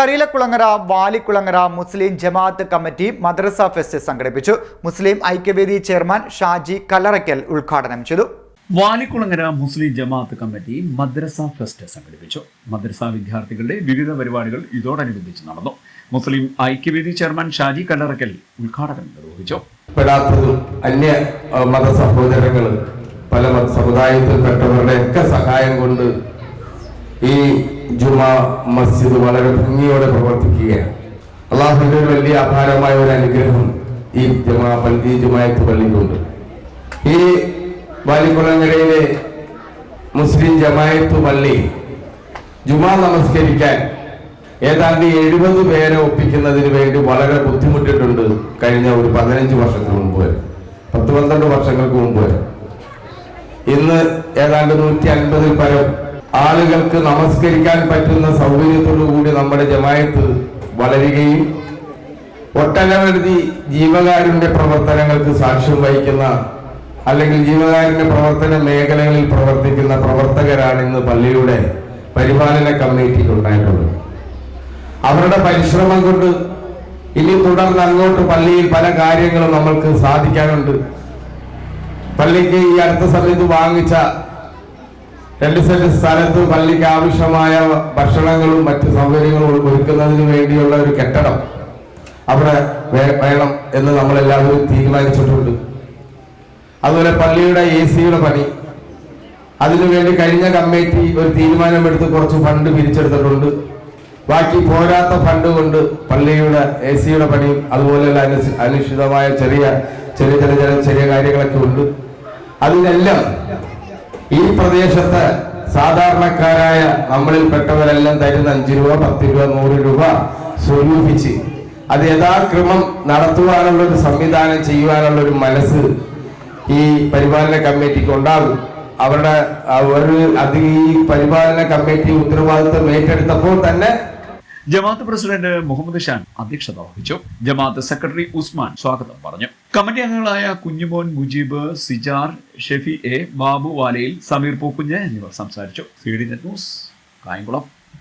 Kariyilakkulangara Valikkulangara Muslim Jamaat committee Madrasa fest സംഘടിപ്പിച്ചു. മുസ്ലിം Aikyavedi chairman Shaji Kallarakkal ഉദ്ഘാടനം ചെയ്തു. വാലിക്കുളങ്ങര മുസ്ലിം ജമാഅത്ത് കമ്മിറ്റി മദ്രസ fest സംഘടിപ്പിച്ചു. മദ്രസ വിദ്യാർത്ഥികളുടെ വിവിധ പരിപാടികൾ ഇതോടനുബന്ധിച്ച് നടന്നു. മുസ്ലിം ഐക്യവേദി ചെയർമാൻ ഷാജി കല്ലറയ്ക്കൽ ഉദ്ഘാടനം നിർവഹിച്ചു. പെടാത്തതും അന്യ മത സഹോദരങ്ങൾ പല സമുദായത്തിൽപ്പെട്ടവരുടെ ഒക്കെ സഹായം കൊണ്ട് ഈ ജുമാ മസ്ജിദ് വളരെ ഭംഗിയോടെ പ്രവർത്തിക്കുകയാണ്. അള്ളാഹുവിന്റെ ഒരു വലിയ അപാരമായ ഒരു അനുഗ്രഹം ഈ ജമാ പള്ളി ജുമായത്ത് പള്ളിക്കുണ്ട്. ഈ വാലിക്കുളങ്ങരയിലെ മുസ്ലിം ജമായത്ത് പള്ളി ജുമാ നമസ്കരിക്കാൻ ഏതാണ്ട് എഴുപത് പേരെ ഒപ്പിക്കുന്നതിന് വേണ്ടി വളരെ ബുദ്ധിമുട്ടിട്ടുണ്ട് കഴിഞ്ഞ ഒരു പതിനഞ്ച് വർഷത്തിന് മുമ്പ് വരെ. പത്ത് പന്ത്രണ്ട് വർഷങ്ങൾക്ക് മുമ്പ് വരെ. ഇന്ന് ഏതാണ്ട് നൂറ്റി അൻപതിൽ പരം ആളുകൾക്ക് നമസ്കരിക്കാൻ പറ്റുന്ന സൗകര്യത്തോടു കൂടി നമ്മുടെ ജമായത്ത് വളരുകയും ഒട്ടനവധി ജീവകാരുണ്യ പ്രവർത്തനങ്ങൾക്ക് സാക്ഷ്യം വഹിക്കുന്ന അല്ലെങ്കിൽ ജീവകാരുണ്യ പ്രവർത്തന മേഖലകളിൽ പ്രവർത്തിക്കുന്ന പ്രവർത്തകരാണ് ഇന്ന് പള്ളിയുടെ പരിപാലന കമ്മിറ്റിയിൽ ഉണ്ടായിട്ടുള്ളത്. അവരുടെ പരിശ്രമം കൊണ്ട് ഇനി തുടർന്ന് അങ്ങോട്ട് പള്ളിയിൽ പല കാര്യങ്ങളും നമ്മൾക്ക് സാധിക്കാനുണ്ട്. പള്ളിക്ക് ഈ അടുത്ത സമയത്ത് വാങ്ങിച്ച രണ്ട് സെന്റ് സ്ഥലത്ത് പള്ളിക്ക് ആവശ്യമായ ഭക്ഷണങ്ങളും മറ്റ് സൗകര്യങ്ങളും ഒരുക്കുന്നതിന് വേണ്ടിയുള്ള ഒരു കെട്ടിടം അവിടെ വേണം എന്ന് നമ്മളെല്ലാവരും തീരുമാനിച്ചിട്ടുണ്ട്. അതുപോലെ പള്ളിയുടെ എ സിയുടെ പണി. അതിനുവേണ്ടി കഴിഞ്ഞ കമ്മിറ്റി ഒരു തീരുമാനമെടുത്ത് കുറച്ച് ഫണ്ട് പിരിച്ചെടുത്തിട്ടുണ്ട്. ബാക്കി പോരാത്ത ഫണ്ട് കൊണ്ട് പള്ളിയുടെ എ സിയുടെ പണിയും അതുപോലെയുള്ള അനുസ- അനുഷിതമായ ചെറിയ ചെറിയ ചെറിയ ചെറിയ ചെറിയ കാര്യങ്ങളൊക്കെ ഉണ്ട്. അതിനെല്ലാം ഈ പ്രദേശത്ത് സാധാരണക്കാരായ നമ്മളിൽപ്പെട്ടവരെല്ലാം തരുന്ന അഞ്ച് രൂപ പത്ത് രൂപ നൂറ് രൂപ സ്വരൂപിച്ച് അത് യഥാക്രമം നടത്തുവാനുള്ള ഒരു സംവിധാനം ചെയ്യുവാനുള്ള ഒരു മനസ്സ് ഈ പരിപാലന കമ്മിറ്റിക്ക് ഉണ്ടാകും. അവരുടെ ഒരു അത് ഈ പരിപാലന കമ്മിറ്റി ഉത്തരവാദിത്വം ഏറ്റെടുത്തപ്പോൾ തന്നെ ജമാഅത്ത് പ്രസിഡന്റ് മുഹമ്മദ് ഷാൻ അധ്യക്ഷത വഹിച്ചു. ജമാഅത്ത് സെക്രട്ടറി ഉസ്മാൻ സ്വാഗതം പറഞ്ഞു. കമ്മിറ്റി അംഗങ്ങളായ കുഞ്ഞുമോൻ മുജീബ് സിജാർ ഷെഫി എ ബാബു വാലയിൽ സമീർ പൂക്കുഞ്ഞ് എന്നിവർ സംസാരിച്ചു. C D net news Kayamkulam.